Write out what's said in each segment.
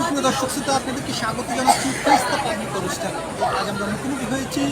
সুপ্রিয় দর্শক শ্রোতা, আপনাদেরকে স্বাগত জানাচ্ছি ফেস্তা পাবলিক অনুষ্ঠানে। আজ আমরা মুখোমুখি হয়েছি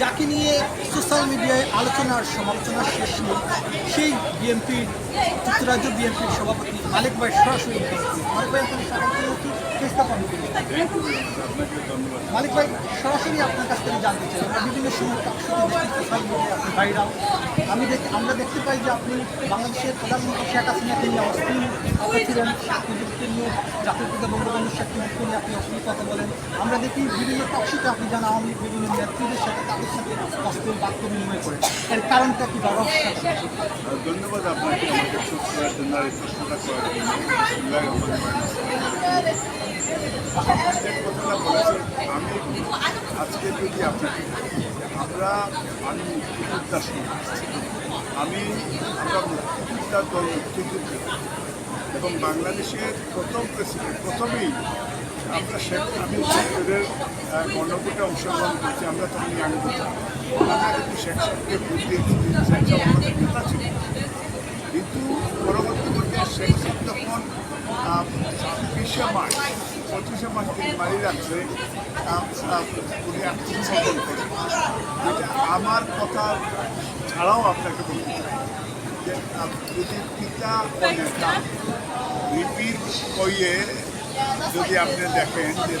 যাকে নিয়ে সোশ্যাল মিডিয়ায় আলোচনার সমালোচনার শেষ নেই। সেই বিএনপির, যুক্তরাজ্য বিএনপির সভাপতি মালিক ভাই সরাসরি। মালিক ভাই আপনাকে স্বাগত অনুষ্ঠানে। মালিক ভাই, সরাসরি আপনার কাছ থেকে জানতে চাই, আমরা বিভিন্ন সময় ভাইরাল আমি দেখি আমরা দেখতে পাই যে আপনি বাংলাদেশের প্রধানমন্ত্রী শেখ হাসিনাকে নিয়ে অস্থির ছিলেন মুজিবকে নিয়ে জাতির পিতা বঙ্গবন্ধু শেখ মুজিবকে নিয়ে আপনি অস্থির কথা বলেন আমরা দেখি বিভিন্ন টকশিতে আপনি জান লীগ, বিভিন্ন নেত্রীদের সাথে তাদের সাথে অস্থির বাক্য বিনিময় করেন এর কারণটা কি বা? ধন্যবাদ আপনাকে, আমাকে চুপ করার জন্য আর প্রশ্নটা করার জন্য আমি আজকে যদি আপনাকে আমরা আমি মুক্তিযোদ্ধা আমি আমরা মুক্তিযোদ্ধা দল মুক্তিযুদ্ধ এবং বাংলাদেশের প্রথম প্রেসিডেন্ট প্রথমেই আমরা শেখ আমি গণভোটে অংশগ্রহণ করছি, আমরা তখন ইয়াং আমরা কিন্তু শেখ সাহেবকে ভোট দিয়েছি আমাদের নেতা ছিলেন। কিন্তু পরবর্তী পর্যায়ে শেখ সাহেব তখন ছাব্বিশে মার্চ পঁচিশে মাস বাড়ি রাখছে আমার কথা ছাড়াও আপনাকে বলতে চাই যে যদি পিতা রিপিট কইয়ে যদি আপনি দেখেন যে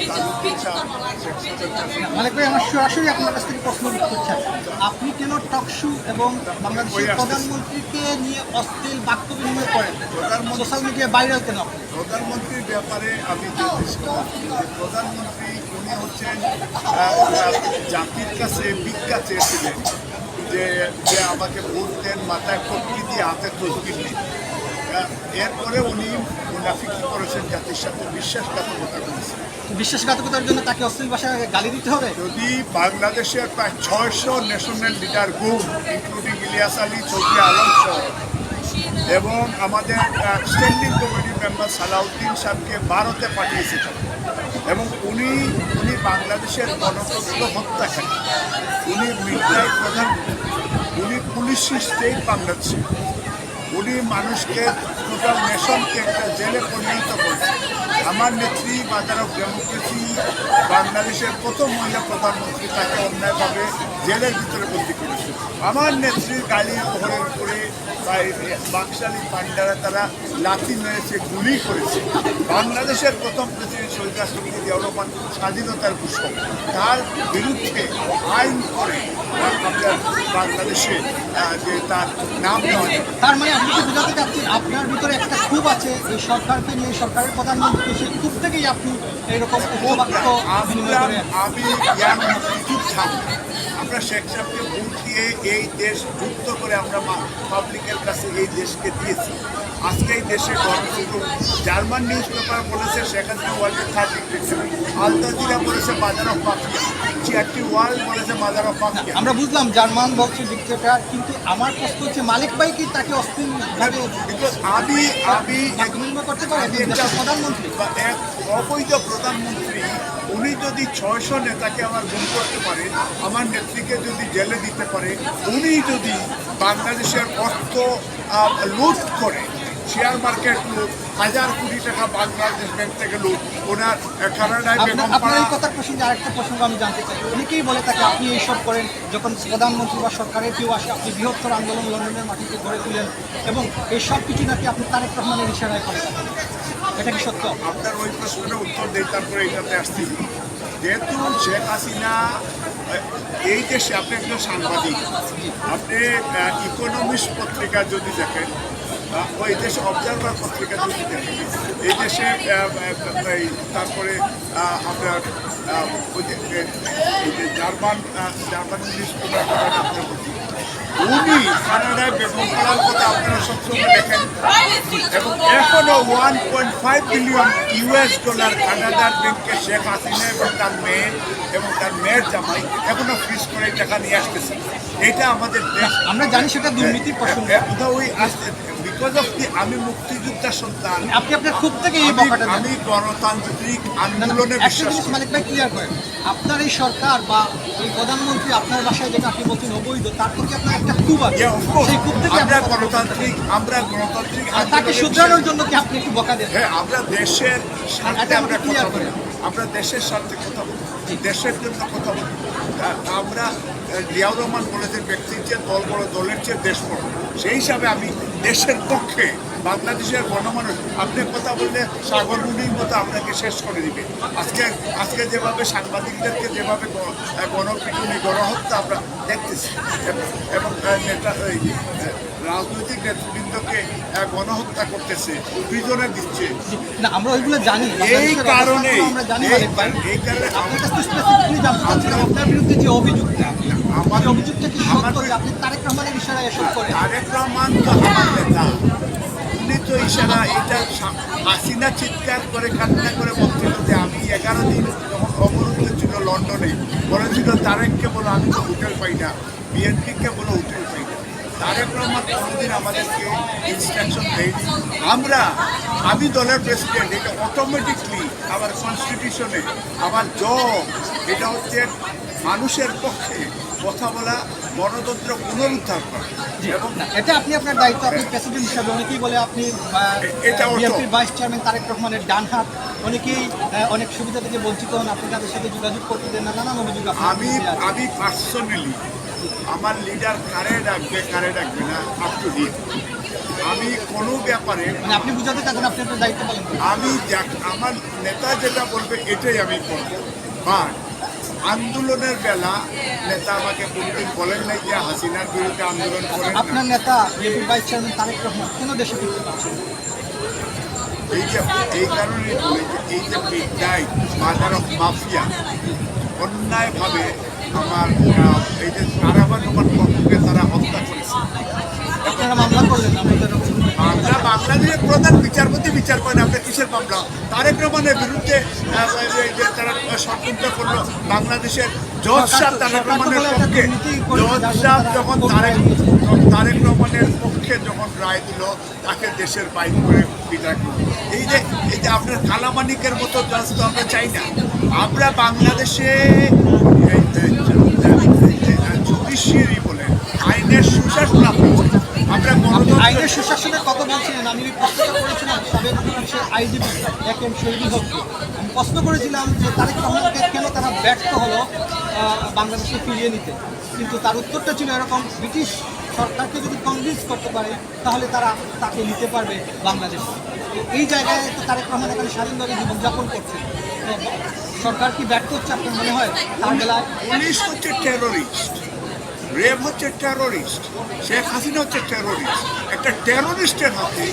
মালিক ভাই আমার সরাসরি আপনার কাছ থেকে প্রশ্ন করতে চাই। আপনি কেন টকশু এবং বাংলাদেশের প্রধানমন্ত্রীকে নিয়ে বাক্য বিনিময় করেন? সোশ্যাল মিডিয়ায় ভাইরাল কেন? প্রধানমন্ত্রীর ব্যাপারে আমি যে প্রধানমন্ত্রী উনি হচ্ছেন জাতির কাছে ভিক্ষা চেয়েছিলেন যে যে আমাকে ভোট দেন মাথায় প্রকৃতি হাতে তসবির নেই এরপরে উনি মুনাফিকি করেছেন জাতির সাথে বিশ্বাসঘাতকতা করেছেন। বিশ্বাসঘাতকতার জন্য তাকে অশ্লীল ভাষায় গালি দিতে হবে? যদি বাংলাদেশের প্রায় ছয়শো ন্যাশনাল লিডার গুম ইনক্লুডিং ইলিয়াস আলী চৌধুরী আলম সহ এবং আমাদের স্ট্যান্ডিং কমিটি মেম্বার সালাউদ্দিন সাহেবকে ভারতে পাঠিয়েছিলেন এবং উনি উনি বাংলাদেশের গণতন্ত্র হত্যাকারী উনি মিডিয়ার প্রধান উনি পুলিশ স্টেট বাংলাদেশে। উনি মানুষকে টোটাল নেশনকে একটা জেলে পরিণত করেছে। আমার নেত্রী মাদার অফ ডেমোক্রেসি, বাংলাদেশের প্রথম মহিলা প্রধানমন্ত্রী, তাকে অন্যায়ভাবে জেলের ভিতরে বন্দি করেছে। আমার নেত্রীর গাড়ির বহরের উপরে বাকশালী পান্ডারা তারা লাথি মেরেছে, গুলি করেছে। বাংলাদেশের প্রথম প্রেসিডেন্ট শহীদ রাষ্ট্রপতি জিয়াউর স্বাধীনতার ঘোষক। তার বিরুদ্ধে আইন করে বাংলাদেশে যে তার নাম তার মানে আপনি বোঝাতে চাচ্ছেন আপনার ভিতরে একটা খুব আছে এই সরকারকে নিয়ে সরকারের প্রধানমন্ত্রী সেই খুব থেকেই আপনি এরকম আমি ইয়াং থাকি আমরা শেখ সাহেবকে দিয়ে এই দেশ যুক্ত করে আমরা পাবলিকের কাছে এই দেশকে দিয়েছি। আজকে এই দেশে গণতন্ত্র জার্মান নিউজ পেপার বলেছে শেখ হাসিনা ওয়ার্ল্ডের থার্ড ডিক্টেটর আলতাজিরা বলেছে মাদার অফ চিয়ারটি ওয়ার্ল্ড বলেছে মাদার অফ মাফিয়া আমরা বুঝলাম জার্মান বলছে ডিক্টেটার কিন্তু আমার প্রশ্ন হচ্ছে মালিক ভাই কি তাকে Because আমি আমি করতে পারে প্রধানমন্ত্রী। বা এক অবৈধ প্রধানমন্ত্রী উনি যদি ছয়শো নেতাকে আমার গুম করতে পারে আমার নেত্রীকে যদি জেলে দিতে পারে উনি যদি বাংলাদেশের অর্থ লুট করে শেয়ার মার্কেট লুট হাজার কোটি টাকা বাংলাদেশ ব্যাংক থেকে লুট ওনার কানাডায় আপনার এই পাড়া প্রসঙ্গে আরেকটা প্রসঙ্গ আমি জানতে চাই। অনেকেই বলে তাকে আপনি এইসব করেন যখন প্রধানমন্ত্রী বা সরকারের কেউ আসে আপনি বৃহত্তর আন্দোলন লন্ডনের মাটিতে গড়ে তুলেন এবং এই সব কিছু নাকি আপনি তারেক রহমানের ইশারায় করেন। এটা কি সত্য? আপনার ওই প্রশ্নের উত্তর দেই তারপরে এটাতে আসতেছি যেহেতু শেখ হাসিনা এই দেশে আপনি একজন সাংবাদিক। আপনি ইকোনমিক্স পত্রিকা যদি দেখেন ওই দেশে অবজারভার পত্রিকা দেখেন এই দেশে তারপরে আপনার ওই যে এই জার্মান জার্মান। উনি কানাডায় বেগম পাড়ার কথা আপনারা সবসময় দেখেন। এবং এখনও one point five billion US dollar কানাডার ব্যাংকে শেখ হাসিনা এবং তার মেয়ে এবং তার মেয়ের জামাই এখনও ফ্রিজ করে টাকা নিয়ে আসতেছে। এটা আমাদের দেশ। আমরা জানি সেটা কোথাও ওই আসতে বিকজ অফ দি আমি মুক্তিযোদ্ধার সন্তান। আপনি আপনার খুব থেকে এই বকাটা আমি গণতান্ত্রিক আন্দোলনে বিশ্বাস। মালিক ভাই ক্লিয়ার করেন। আপনার এই সরকার বা এই প্রধানমন্ত্রী আপনার বাসায় যেটা আপনি বলছেন অবৈধ তার প্রতি আপনার একটা খুব আছে? সেই খুব থেকে আমরা আপনার গণতান্ত্রিক আমরা গণতান্ত্রিক তাকে শুধরানোর জন্য কি আপনি একটু বকা দেন? হ্যাঁ আমরা দেশের স্বার্থে আমরা আমাকে কথা বলি। আমরা দেশের স্বার্থে কথা বলি। দেশের জন্য কথা বলি। আমরা জিয়াউর রহমান বলেছেন ব্যক্তির চেয়ে দল বড়, দলের চেয়ে দেশ বড়। সেই হিসাবে আমি দেশের পক্ষে বাংলাদেশের গণমানুষ, আপনি কথা বললে সাগর মুনির মতো আপনাকে শেষ করে দিবে। আজকে আজকে যেভাবে সাংবাদিকদেরকে যেভাবে গণপিটুনি, গণহত্যা আমরা দেখতেছি। এবং- নেতা রাজনৈতিক নেতৃবৃন্দকে গণহত্যা করতেছে প্রিজনে দিচ্ছে। না আমরা ওইগুলো জানি এই কারণে আপনার বিরুদ্ধে যে অভিযোগটা আমার অভিযোগটা কি আপনি তারেক রহমানের ইশারায় এসব করেন? তারেক রহমান তো আমার নেতা। উনি তো ইশারা এটা হাসিনা চিৎকার করে কান্না করে বলছিল যে আমি এগারো দিন যখন অবরুদ্ধ ছিল লন্ডনে। বলেছিল তারেককে বলো আমি তো হোটেল পাই না। বিএনপিকে বলো হোটেল পাই তারেক রহমান কোনোদিন আমাদেরকে ইনস্ট্রাকশন দেয়নি আমরা আমি দলের প্রেসিডেন্ট এটা অটোমেটিকলি আমার কনস্টিটিউশনে আমার জব এটা হচ্ছে মানুষের পক্ষে কথা বলা গণতন্ত্র পুনরুদ্ধার করা। এবং এটা আপনি আপনার দায়িত্ব আপনি প্রেসিডেন্ট হিসাবে অনেকেই বলে আপনি এটা বিএনপির ভাইস চেয়ারম্যান তারেক রহমানের ডান হাত অনেকেই অনেক সুবিধা থেকে বঞ্চিত হন। আপনি তাদের সাথে যোগাযোগ করতে দেন না নানান অভিযোগ আমি। আমি পার্সোনালি আমার লিডার কারে ডাকবে কারে ডাকবে না আপ টু ডিট আমি কোনো ব্যাপারে মানে আপনি বুঝাতে চাচ্ছেন আপনি আপনার দায়িত্ব পালন আমি আমার নেতা যেটা বলবে এটাই আমি করব। বাট আন্দোলনের বেলা নেতা আমাকে কোনোদিন বলেন নাই যে হাসিনার বিরুদ্ধে আন্দোলন করেন আপনার নেতা ভাইস চেয়ারম্যান তারেক রহমান কেন দেশে ফিরতে পারছেন এই যে এই কারণে বলি যে এই যে মিডনাইট মাদার অফ মাফিয়া অন্যায়ভাবে আমার এই যে কারাবান রহমান পক্ষকে তারা হত্যা করেছে। আপনারা মামলা করলেন আমাদের আমরা বাংলাদেশের প্রধান বিচারপতি বিচার করেন আমরা কিসের মামলা তারেক রহমানের বিরুদ্ধে তারা ষড়যন্ত্র করল বাংলাদেশের জজ সাহেব তারেক রহমানের পক্ষে জজ সাহেব যখন তারেক তারেক রহমানের পক্ষে যখন রায় দিল তাকে দেশের বাইর করে বিদায় এই যে এই যে আপনার কালামানিকের মতো জজ তো আমরা চাই না আমরা বাংলাদেশে জুডিশিয়ারি বলে আইনের সুশাসন আমরা আইনের সুশাসনের কথা বলছিলেন আমি প্রশ্নটা করেছিলাম সাবেক আইজিপি এক এম শহীদুল হককে আমি প্রশ্ন করেছিলাম যে তারেক রহমানকে কেন তারা ব্যর্থ হলো আহ, বাংলাদেশে ফিরিয়ে নিতে? কিন্তু তার উত্তরটা ছিল এরকম ব্রিটিশ সরকারকে যদি কনভিন্স করতে পারে তাহলে তারা তাকে নিতে পারবে বাংলাদেশে। এই জায়গায় তো তারেক রহমান এখানে স্বাধীনভাবে জীবনযাপন করছে সরকার কি ব্যর্থ হচ্ছে আপনার মনে হয়? তার বেলায় পুলিশ হচ্ছে টেরোরিস্ট রেপ হচ্ছে টেরোরিস্ট শেখ হাসিনা হচ্ছে টেরোরিস্ট একটা টেরোরিস্টের হাতে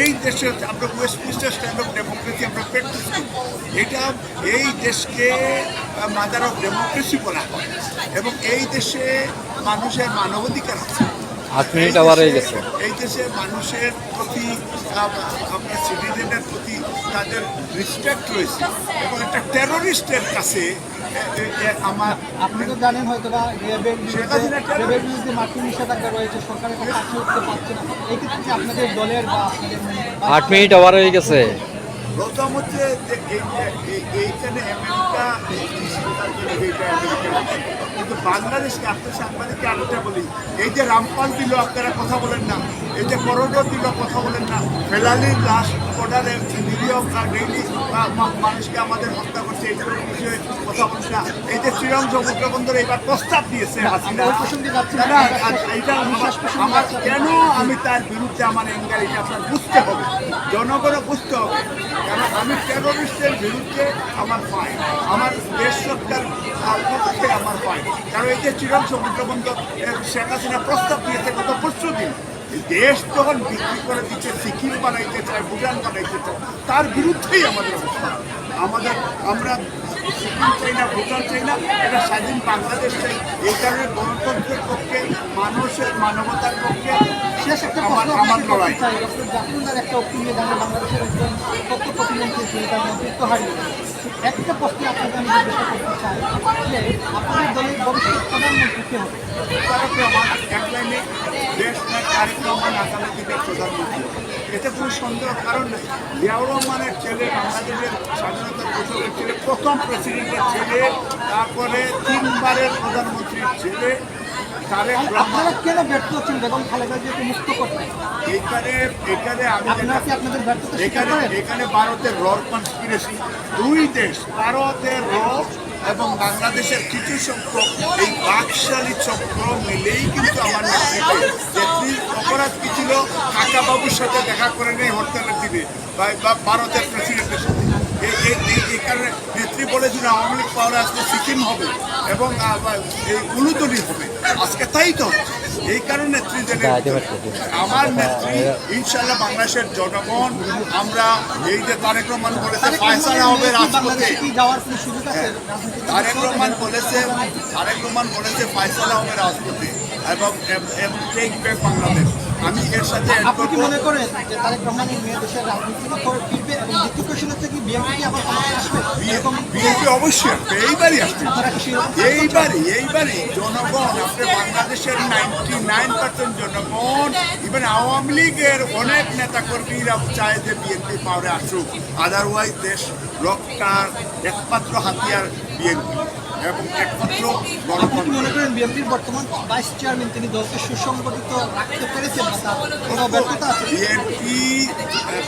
এই দেশে আমরা Westminster stand of democracy আমরা প্র্যাকটিস করি। এটা এই দেশকে মাদার অফ ডেমোক্রেসি বলা হয়। এবং এই দেশে মানুষের মানবাধিকার আছে। আট মিনিট আবার হয়ে গেছে। এই দেশে মানুষের প্রতি আম- আপনার সিটিজেনের প্রতি তাদের রেসপেক্ট রয়েছে এবং একটা টেরোরিস্টের কাছে আমার আপনি তো জানেন হয়তো বা রেবের বিরুদ্ধে মার্কিন নিষেধাজ্ঞা রয়েছে সরকার এখন কাছে উঠতে পারছে না। এই ক্ষেত্রে আপনাদের দলের বা আপনাদের আট মিনিট আবার হয়ে গেছে। প্রথম হচ্ছে যে এই এই- এইখানে আমেরিকা কিন্তু বাংলাদেশকে আপনার সাংবাদিককে আরেকটা বলি এই যে রামপাল দিল আপনারা কথা বলেন না। এই যে করোডর দিল কথা বলেন না। ফেলালির লাশ অর্ডারে নিরীহ ডেইলি মানুষকে আমাদের হত্যা করছে এইগুলোর বিষয়ে কথা বলেন না। এই যে শ্রীরাম সমুদ্র বন্দর এবার প্রস্তাব দিয়েছে হাসিনা। এইটা আমার- কেন আমি তার বিরুদ্ধে আমার এঙ্গার এটা আপনার বুঝতে হবে। জনগণও বুঝতে হবে। কারণ আমি টেরোরিস্টের বিরুদ্ধে আমার পাই আমার দেশ সরকার আমার পাই কারণ এই যে চিরন সমুদ্র বন্দর শেখ প্রস্তাব দিয়েছে গত পরশু দেশ যখন বিক্রি করে দিচ্ছে, সিকিম বানাইতে চায়, ভুটান বানাইতে চায়, তার বিরুদ্ধেই আমাদের অবস্থা। আমাদের, আমরা সিকিম চাই না ভুটান চাই না এটা স্বাধীন বাংলাদেশ চাই এই কারণে গণতন্ত্রের পক্ষে মানুষের মানবতার পক্ষে শেষ একটা আমার আমার লড়াই। একটা ওপিনিয়ন আমি বাংলাদেশের একজন তথ্য প্রতিমন্ত্রী ছিলেন তার নেতৃত্ব হারিয়ে একটা প্রশ্ন আপনাকে আমি জিজ্ঞাসা করতে চাই যে আপনাদের দলের ভবিষ্যৎ প্রধানমন্ত্রী কে হবে তারক রহমান এক লাইনে দেশ না তারেক রহমান আগামী দিনের প্রধানমন্ত্রী। এতে কোনো সন্দেহ কারণ নেই। জিয়াউর রহমানের ছেলে বাংলাদেশের স্বাধীনতা ঘোষকের ছেলে প্রথম প্রেসিডেন্টের ছেলে তারপরে তিনবারের প্রধানমন্ত্রীর ছেলে তারেক আপনারা কেন ব্যর্থ হচ্ছেন? বেগম খালেদা জিয়াকে মুক্ত করতে। এখানে এখানে আমি আপনাদের ব্যর্থতা এখানে এখানে ভারতের র কনস্পিরেসি দুই দেশ ভারতের র এবং বাংলাদেশের কিছু সংখ্যক এই বাকশালী চক্র মিলেই কিন্তু আমার অপরাধ কি ছিল, কাকাবাবুর সাথে দেখা করে নেই হরতালের দিনে বা ভারতের প্রেসিডেন্টের সাথে। কারণে নেত্রী বলেছিল আওয়ামী লীগ পাওয়ার আসলে সিকিম হবে এবং এই উলুদলি হবে। আজকে তাই তো। এই কারণে নেত্রী আমার নেত্রী ইনশাল্লাহ বাংলাদেশের জনগণ আমরা এই যে তারেক রহমান বলেছে তারেক ফায়সালা হবে রাজপথে। রাজনীতিতে? তারেক রহমান বলেছে তারেক রহমান বলেছে ফায়সালা হবে রাজপথে। এবং টেক বাংলাদেশ আমি এর সাথে আপনি কি মনে করেন যে তারেক রহমানের মেয়ে দেশের ফিরবে এবং দ্বিতীয় কোশ্চেন হচ্ছে কি বিএনপি কি আবার ক্ষমতায় আসবে? বিএনপি অবশ্যই আসবে। এইবারই আসবে। এইবারই এইবারই জনগণ আপনি বাংলাদেশের নাইনটি নাইন পার্সেন্ট জনগণ ইভেন আওয়ামী লীগের অনেক নেতা কর্মীরা চায় যে বিএনপি পাওয়ারে আসুক। আদারওয়াইজ দেশ রক্ষার একমাত্র হাতিয়ার বিএনপি এবং একমাত্র গণতন্ত্র মনে করেন বিএনপির বর্তমান ভাইস চেয়ারম্যান তিনি দলকে সুসংগঠিত রাখতে পেরেছেন কোনো ব্যর্থতা আছে? বিএনপি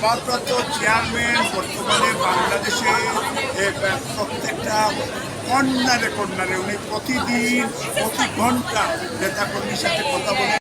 ভারপ্রাপ্ত চেয়ারম্যান বর্তমানে বাংলাদেশে প্রত্যেকটা কন্যারে কন্যারে উনি প্রতিদিন প্রতি ঘণ্টা নেতা কর্মীর সাথে কথা বলে।